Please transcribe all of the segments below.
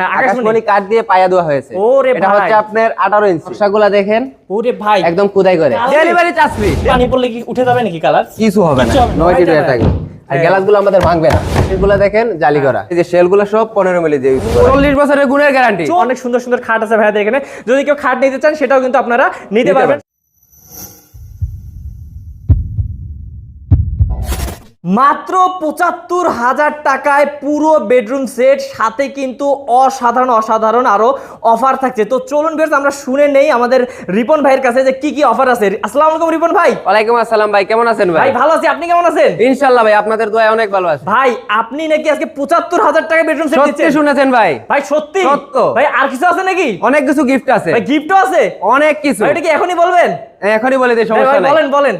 হ্যাঁ, আকাশমণি। কাঠ দিয়ে পায়া দেওয়া হয়েছে। ওরে এটা হচ্ছে আপনার 18 ইঞ্চি। নকশাগুলো দেখেন। ওরে ভাই। একদম কুদাই করে। Delivery charge free. পানি পড়লে কি উঠে যাবে নাকি কালার কিছু হবে না। কিচ্ছু হবে না, নয়টি white ডেটা হবে। থাকবে। আর হ্যাঁ। গ্লাসগুলো আমাদের ভাঙবে না। এগুলো দেখেন জালি করা। এই যে শেলগুলো সব 15 মিলি দিয়ে ইউজ 40 বছরের গুণের গ্যারান্টি অনেক সুন্দর সুন্দর খাট আছে ভাইয়াদের এখানে। যদি কেউ খাট নিতে চান সেটাও কিন্তু আপনারা নিতে পারবেন। মাত্র পঁচাত্তর হাজার টাকায় পুরো বেডরুম সেট সাথে কিন্তু অসাধারণ অসাধারণ আরও অফার থাকছে। তো চলুন বেশ আমরা শুনে নেই আমাদের রিপন ভাইয়ের কাছে যে কি কি অফার আছে। আসসালামু আলাইকুম রিপন ভাই। ওয়ালাইকুম আসসালাম ভাই কেমন আছেন ভাই? ভালো আছি। আপনি কেমন আছেন? ইনশাআল্লাহ ভাই আপনাদের দোয়া অনেক ভালো আছে। ভাই আপনি নাকি আজকে পঁচাত্তর হাজার টাকা বেডরুম সেট সত্যি দিচ্ছেন? শুনেছেন ভাই। ভাই সত্যি? সত্য। ভাই আর কিছু আছে নাকি? অনেক কিছু গিফট আছে। ভাই গিফটও আছে? অনেক কিছু। এটা কি এখনই বলবেন? এখনই বলে দিই সমস্যা নাই। বলেন বলেন।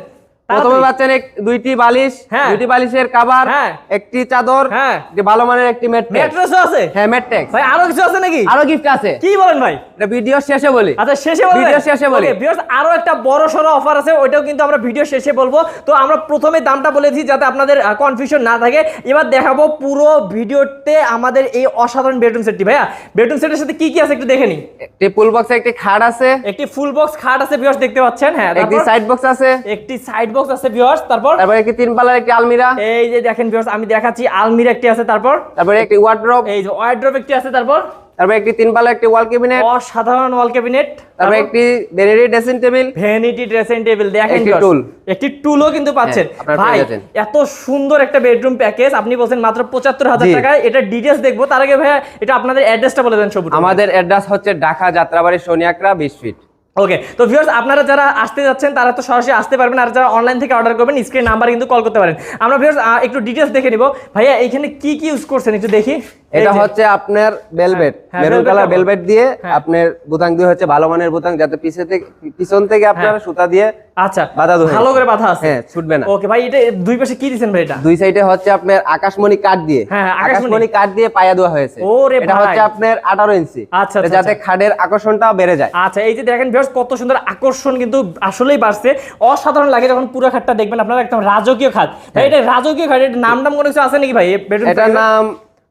প্রথমে পাচ্ছেন দুইটি বালিশ হ্যাঁ। দুইটি বালিশের কভার হ্যাঁ। একটি চাদর হ্যাঁ। ভালো মানের একটি ম্যাট্রেস। আছে? হ্যাঁ ম্যাট্রেস। ভাই আরও কিছু আছে নাকি? আরও গিফট আছে। কি বলেন ভাই? এটা ভিডিও শেষে বলি। আচ্ছা শেষে বলবেন ভিডিও শেষে বলি। Viewers, আরও একটা বড় সড়ো অফার আছে ওইটাও কিন্তু আমরা ভিডিও শেষে বলব। তো আমরা প্রথমে দামটা বলে দিই যাতে আপনাদের কনফিউশন না থাকে। এবার দেখাবো পুরো ভিডিওতে আমাদের এই অসাধারণ বেডরুম সেটটি ভাইয়া। বেডরুম সেটের সাথে কি কি আছে একটু দেখে নিই। একটি পুল বক্সে একটি খাট আছে। একটি ফুল বক্স খাট আছে ভিউয়ার্স দেখতে পাচ্ছেন। হ্যাঁ একটি সাইড বক্স আছে। একটি সাইড বক্স আছে ভিউয়ার্স তারপর? তারপরে একটি তিন পাল্লার একটি আলমিরা? এই যে দেখেন ভিউয়ার্স আমি দেখাচ্ছি আলমিরা একটি আছে তারপর? তারপরে একটি ওয়ার্ড্রপ এই যে ওয়ার্ড্রপ একটি আছে তারপর? তারপরে একটি তিন একটি ওয়াল ক্যাবিনেট অসাধারণ ওয়াল ক্যাবিনেট তারপরে একটি vanity dressing table vanity dressing table দেখেন একটি viewers, একটি টুলও কিন্তু পাচ্ছেন। হ্যাঁ, ভাই এত সুন্দর একটা বেডরুম প্যাকেজ আপনি বলছেন মাত্র পঁচাত্তর হাজার জি। টাকায় এটা ডিটেলস দেখব। তার আগে ভাইয়া এটা আপনাদের অ্যাড্রেসটা বলে দেন সবুজ আমাদের অ্যাড্রেস হচ্ছে ঢাকা যাত্রাবাড়ি সোনিয়াকড়া বিশ ফিট ওকে তো ভিউয়ার্স আপনারা যারা আসতে যাচ্ছেন, তারা তো সরাসরি আসতে পারবেন, আর যারা অনলাইন থেকে অর্ডার করবেন স্ক্রিন নাম্বার কিন্তু কল করতে পারেন। আমরা ভিউয়ার্স একটু ডিটেলস দেখে নিব। ভাইয়া এখানে কি কি ইউজ করছেন? একটু দেখি। এটা হচ্ছে আপনার বেলভেট মেরুন কালার। বেলভেট দিয়ে হ্যাঁ। আপনার বুতাং দিয়ে হচ্ছে ভালো মানের বুতাং যাতে পিছে থেকে পিছন থেকে আপনার হ্যাঁ। সুতা দিয়ে আচ্ছা বাধা দেওয়া ভালো করে বাধা আছে। হ্যাঁ ছুটবে না। ওকে ভাই এটা দুই পাশে কি দিছেন ভাই এটা? দুই সাইডে হচ্ছে আপনার আকাশমণি কাঠ দিয়ে। হ্যাঁ, হ্যাঁ, আকাশমণি। কাঠ দিয়ে পায়া দেওয়া হয়েছে। ওরে এটা হচ্ছে আপনার 18 ইঞ্চি। আচ্ছা, আচ্ছা, যাতে খাটের আকর্ষণটা বেড়ে যায়। আচ্ছা এই যে দেখেন ভিউয়ার্স কত সুন্দর আকর্ষণ কিন্তু আসলেই বাড়ছে। অসাধারণ লাগে যখন পুরো খাটটা দেখবেন আপনারা একদম রাজকীয় খাট। ভাই এটা রাজকীয় খাট এটা নাম নাম কোনো কিছু আছে নাকি ভাই? এটার নাম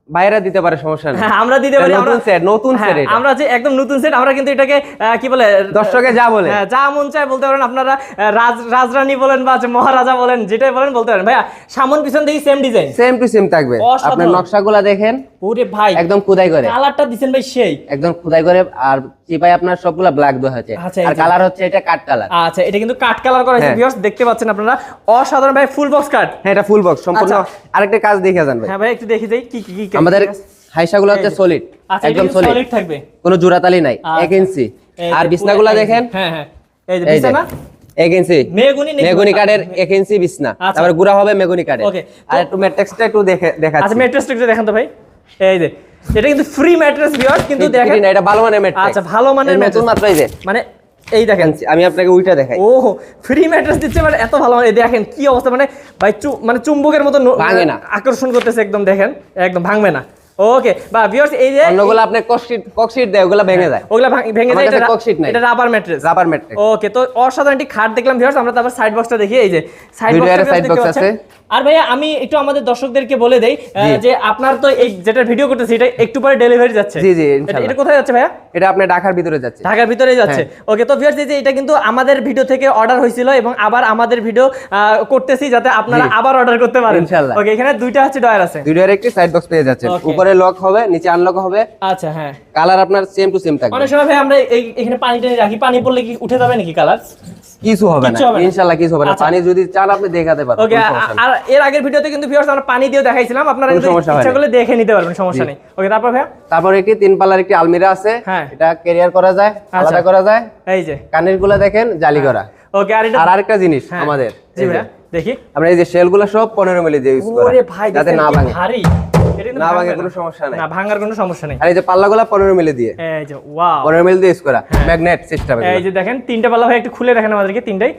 বাইরে দিতে পারে সমস্যা নেই। হ্যাঁ আমরা দিতে পারি নতুন set, নতুন হ্যাঁ, set এটা। আমরা যে একদম নতুন সেট আমরা কিন্তু এটাকে কি বলে দর্শকে যা বলে। হ্যাঁ, যা মন চায় বলতে পারেন আপনারা রাজ রাজরানী বলেন বা মহারাজা বলেন যেটাই বলেন বলতে পারেন। ভাইয়া সামন পিছন দেখি same design same to same থাকবে। আপনার নকশাগুলা দেখেন। ওরে ভাই একদম খুদাই করে। কালারটা দিছেন ভাই সেই। একদম খুদাই করে আর চিপাই আপনার সবগুলা ব্ল্যাক দেওয়া হয়েছে। আচ্ছা, আর কালার হচ্ছে এটা কাঠ কালার আচ্ছা এটা কিন্তু কাট কালার করা হয়েছে হ্যাঁ। ভিউয়ার্স দেখতে পাচ্ছেন আপনারা। অসাধারণ ভাই ফুল বক্স কাট হ্যাঁ এটা ফুল বক্স সম্পূর্ণ আচ্ছা। আরেকটা কাজ দেখে যান ভাই। হ্যাঁ ভাই একটু দেখি যাই কি কি কি আমাদের হাইসাগুলো হচ্ছে সলিড আচ্ছা একদম সলিড থাকবে। কোনো জোড়াতালি নাই আচ্ছা। এক ইঞ্চি আর বিছনাগুলো দেখেন? হ্যাঁ হ্যাঁ। এই যে বিছানা? এক ইঞ্চি মেগুনি নাকি মেগুনি কোনটা? কাঠের এক ইঞ্চি বিছনা। আচ্ছা। তারপরে গুড়া হবে মেগুনি কাঠের। আর একটু ম্যাট্রিক্সটা একটু দেখে আচ্ছা দেখাচ্ছি ম্যাট্রেসটা একটু দেখান তো ভাই। এই যে এটা কিন্তু ফ্রি ম্যাট্রেস কিন্তু দেখেন এটা ভালো মানের ম্যাট্রিক্স আচ্ছা ভালো মানের মাত্র এই যে। মানে এই দেখেন আমি আপনাকে দেখাই। ও ফ্রি ম্যাট্রেস দিচ্ছে মানে এত ভালো। মানে দেখেন কি অবস্থা মানে ভাই মানে চুম্বকের মতো ভাঙে না। আকর্ষণ করতেছে একদম দেখেন একদম ভাঙবে না। ওকে বা ভিউয়ার্স এই যে অন্যগুলো আপনি ককশিট ককশিট দেয় ওগুলো ভেঙে যায়। ওগুলা ভেঙে যায় এটা নাই। এটা rubber mattress rubber matrix okay তো অসাধারণ একটি খাট দেখলাম ভিউয়ার্স আমরা তারপর সাইড বক্সটা দেখি এই যে সাইড side আছে। আর ভাইয়া আমি একটু আমাদের দর্শকদেরকে বলে দেই যে আপনার তো এই যেটা ভিডিও করতেছি এটা একটু পরে ডেলিভারি যাচ্ছে। জি, জি, এটা- ইনশাআল্লাহ। এটা কোথায় যাচ্ছে ভাইয়া? এটা আপনার ঢাকার ভিতরে যাচ্ছে। ঢাকার ভিতরে যাচ্ছে। হ্যাঁ। ওকে তো ভিউয়ার্স এই যে এটা কিন্তু আমাদের ভিডিও থেকে অর্ডার হয়েছিল এবং আবার আমাদের ভিডিও করতেছি যাতে আপনারা আবার অর্ডার করতে পারেন। ইনশাআল্লাহ। ওকে এখানে দুইটা হচ্ছে ডয়ার আছে। দুইটার একটি সাইড বক্স পেয়ে যাচ্ছে। উপরে লক হবে নিচে আনলক হবে। আচ্ছা হ্যাঁ। কালার আপনার সেম টু সেম থাকবে। অনেক সময় ভাই আমরা এই- এখানে পানি টানি রাখি। পানি পড়লে কি উঠে যাবে নাকি কালার কিছু হবে না। ইনশাআল্লাহ কিছু হবে না। আচ্ছা। পানি যদি চান আপনি দেখাতে পারবেন। ওকে। আর এর আগের ভিডিওতে কিন্তু ভিউয়ার্স আমরা পানি দিয়ে দেখাইছিলাম। আপনারা কোনো কিন্তু হয় ইচ্ছা। করলে দেখে নিতে পারবেন সমস্যা নেই। ওকে তারপর ভাই তারপর একটি তিন পাল্লার একটি আলমিরা আছে। হ্যাঁ। এটা ক্যারিয়ার করা যায় আলাদা করা যায়। এই যে। কানেরগুলা দেখেন জালি করা। ওকে আর এটা আর আরেকটা জিনিস হ্যাঁ। আমাদের। জি ভাইয়া। দেখি। আমরা এই যে শেলগুলো সব পনেরো মিলি দিয়ে ইউজ করা। যাতে না ভাঙে। ভারী। না ভাঙে কোনো সমস্যা নাই। না ভাঙার কোনো সমস্যা নেই। আর এই যে পাল্লা গুলা পনেরো মিলি দিয়ে। এই যে ওয়াও পনেরো মিলি দিয়ে ইউজ করা। ম্যাগনেট সিস্টেম এই যে দেখেন তিনটা পাল্লা ভাই একটু খুলে দেখেন আমাদেরকে তিনটাই।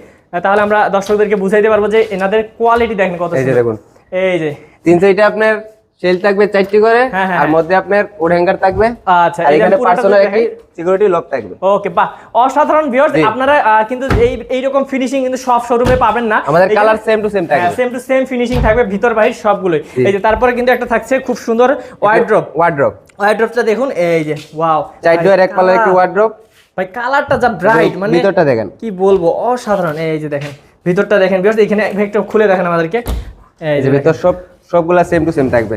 তাহলে আমরা দর্শকদেরকে বুঝাইতে পারব যে এনাদের কোয়ালিটি দেখেন কত এই যে দেখুন। এই যে। তিন সাইডে আপনার শেল থাকবে চারটি করে হ্যাঁ, হ্যাঁ, আর হ্যাঁ। মধ্যে আপনার কোড হ্যাঙ্গার থাকবে। আচ্ছা আর এখানে পার্সোনাল একটি সিকিউরিটি লক থাকবে। ওকে বাহ। অসাধারণ ভিউয়ার্স আপনারা কিন্তু এই এই রকম ফিনিশিং কিন্তু সব শোরুমে পাবেন না। আমাদের কালার সেম টু সেম থাকবে। সেম টু সেম ফিনিশিং থাকবে ভিতর বাহির সবগুলোই। এই যে তারপরে কিন্তু একটা থাকছে খুব সুন্দর ওয়াইড্রপ ওয়ার্ড্রপ ওয়ার্ড্রপটা দেখুন এই যে ওয়াও চার ডোয়ার এক পাল্লার একটি ওয়ার্ড্রপ ভাই কালারটা যা ব্রাইট মানে ভিতরটা দেখেন। কি বলব অসাধারণ। এই যে দেখেন ভিতরটা দেখেন বিকজ এখানে একটু খুলে দেখেন আমাদেরকে। এই যে ভিতর সব সবগুলা সেম টু সেম থাকবে।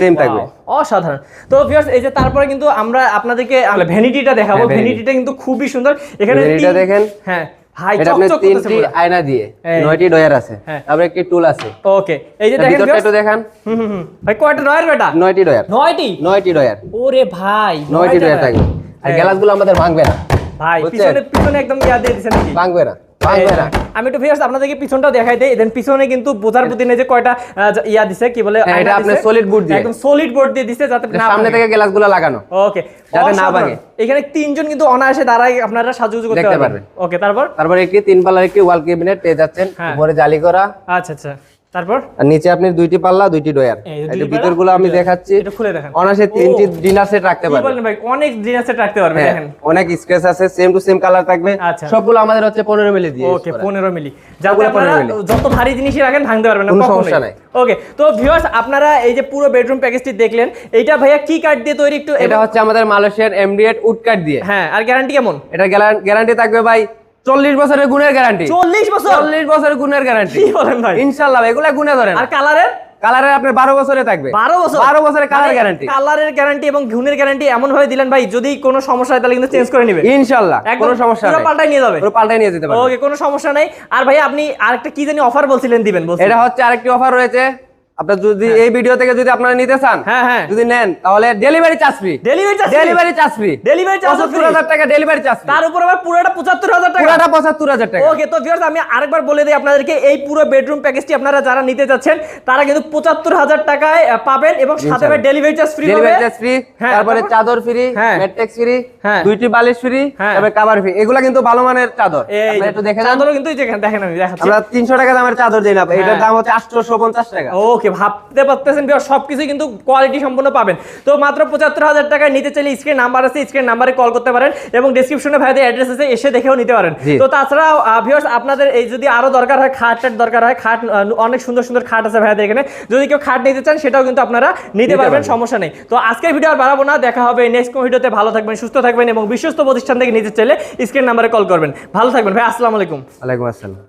Same থাকবে। অসাধারণ। তো ভিউয়ার্স এই যে তারপরে কিন্তু আমরা আপনাদেরকে ভ্যানিটিটা দেখাবো। ভ্যানিটিটা কিন্তু খুবই সুন্দর। এখানে দেখেন। হ্যাঁ ভাই এটা চকচক তিনটি আয়না দিয়ে নয়টি ডয়ার আছে। হ্যাঁ। তারপরে একটি টুল আছে। ওকে এই যে দেখেন ভিতরটা একটু দেখান। হুম হুম হুম। ভাই কয়টা রয়ের বেটা? নয়টি ডয়ার নয়টি? নয়টি ডয়ার ওরে ভাই নয়টি ডয়ার থাকবে। আর হ্যাঁ। গ্লাসগুলো আমাদের ভাঙবে না। ভাই পিছনে পিছনে একদম ইয়া দিয়ে দিছেন নাকি? ভাঙবে না ভাঙবে না। আমি একটু ফিরে আপনাদেরকে পিছনটাও দেখাই দেই। দেন পিছনে কিন্তু বোঝার বুদ্ধি নেই যে কয়টা ইয়া দিছে কি বলে সলিড বোর্ড। দিয়ে। একদম সলিড বোর্ড দিয়ে দিছে যাতে না সামনে থেকে গ্লাস গ্লাসগুলো লাগানো। ওকে যাতে না। ভাঙে। এখানে তিনজন কিন্তু অনায়াসে দাঁড়ায় আপনারা সাজুগুজু করতে দেখতে পারবেন। ওকে তারপর? তারপর একটি তিন পাল্লার একটি ওয়াল ক্যাবিনেট পেয়ে যাচ্ছেন। হ্যাঁ। উপরে জালি করা। আচ্ছা আচ্ছা। তারপর? নিচে আপনি দুইটি পাল্লা দুইটি ডয়ার এই এটা ভিতরগুলো আমি দেখাচ্ছি এটা খুলে দেখান। অনাসে তিনটি ডিনার সেট রাখতে পারবেন। বলেন ভাই? অনেক জিনিস রাখতে পারবেন দেখেন। অনেক স্ক্র্যাচ আছে সেম টু সেম কালার থাকবে। আচ্ছা। সবগুলো আমাদের হচ্ছে পনেরো মিলি দিয়ে ওকে করা। পনেরো মিলি। যাতে সবগুলো আপনারা 15 মিলি। যত ভারী জিনিসই রাখেন ভাঙতে পারবেন না কোনো সমস্যা নাই। ওকে তো ভিউয়ার্স আপনারা এই যে পুরো বেডরুম প্যাকেজটি দেখলেন এইটা ভাইয়া কি কাঠ দিয়ে তৈরি একটু এটা হচ্ছে আমাদের মালয়েশিয়ান এমডিএট উড কাট দিয়ে। হ্যাঁ আর গ্যারান্টি কেমন? এটা গ্যারান্টি থাকবে ভাই চল্লিশ বছরের গুণের গ্যারান্টি চল্লিশ বছর? চল্লিশ বছরের গুণের গ্যারান্টি বলেন ভাই? ইনশাল্লাহ এগুলা গুণে ধরেন। আর কালারের কালারের আপনার বারো বছরে থাকবে। বারো বছর? বারো বছরের কালার গ্যারান্টি কালারের গ্যারান্টি এবং ঘুনের গ্যারান্টি এমন ভাবে দিলেন ভাই যদি কোনো সমস্যা হয় তাহলে কিন্তু চেঞ্জ করে নিবে। ইনশাল্লাহ কোনো সমস্যা পুরো পাল্টাই নিয়ে যাবে। পুরো পাল্টাই নিয়ে যেতে পারবে ওকে কোনো সমস্যা নাই। আর ভাই আপনি আরেকটা কি জানি অফার বলছিলেন দিবেন এটা হচ্ছে আরেকটি অফার রয়েছে। আপনার যদি এই ভিডিও থেকে যদি আপনারা নিতে চান হ্যাঁ হ্যাঁ। যদি নেন তাহলে delivery charge free delivery charge delivery charge free delivery charge টাকা ডেলিভারি চার্জ তার উপর আবার পুরোটা পঁচাত্তর হাজার টাকা। পুরাটা পঁচাত্তর হাজার টাকা। ওকে তো ভিউয়ার্স আমি আরেকবার বলে দিই আপনাদেরকে এই পুরো বেডরুম প্যাকেজটি আপনারা যারা নিতে যাচ্ছেন তারা কিন্তু পঁচাত্তর হাজার টাকায় পাবেন এবং সাথে delivery charge free delivery charge free হ্যাঁ, তারপরে চাদর ফ্রি হ্যাঁ। ম্যাট্রিক্স ফ্রি হ্যাঁ। দুইটি বালিশ ফ্রি হ্যাঁ। তারপরে কাভার ফ্রি এগুলা কিন্তু ভালো মানের চাদর। আপনারা একটু দেখে যান। চাদরও কিন্তু এই যে এখানে দেখেন আমি দেখাচ্ছি। আমরা তিনশো টাকা দামের চাদর দিই না এটার হ্যাঁ। দাম হচ্ছে আটশোশো পঞ্চাশ টাকা। ওকে ভাবতে পারতেছেন বিয়ার সবকিছু কিন্তু কোয়ালিটি সম্পূর্ণ পাবেন। তো মাত্র পঁচাত্তর হাজার টাকায় নিতে চাইলে স্ক্রিন নাম্বার আছে স্ক্রিন নাম্বারে কল করতে পারেন এবং ডিসক্রিপশনে ভাইদের অ্যাড্রেস আছে এসে দেখেও নিতে পারেন। তো তাছাড়া ভিউয়ার্স আপনাদের এই যদি আরও দরকার হয় খাট টাট দরকার হয় খাট অনেক সুন্দর সুন্দর খাট আছে ভাইদের এখানে। যদি কেউ খাট নিতে চান সেটাও কিন্তু আপনারা নিতে পারবেন। সমস্যা নেই। তো আজকের ভিডিও আর বাড়াবো না দেখা হবে নেক্সট ভিডিওতে ভালো থাকবেন সুস্থ থাকবেন এবং বিশ্বস্ত প্রতিষ্ঠান থেকে নিতে চাইলে স্ক্রিন নাম্বারে কল করবেন। ভালো থাকবেন ভাই আসসালামু আলাইকুম। ওয়ালাইকুম আসসালাম।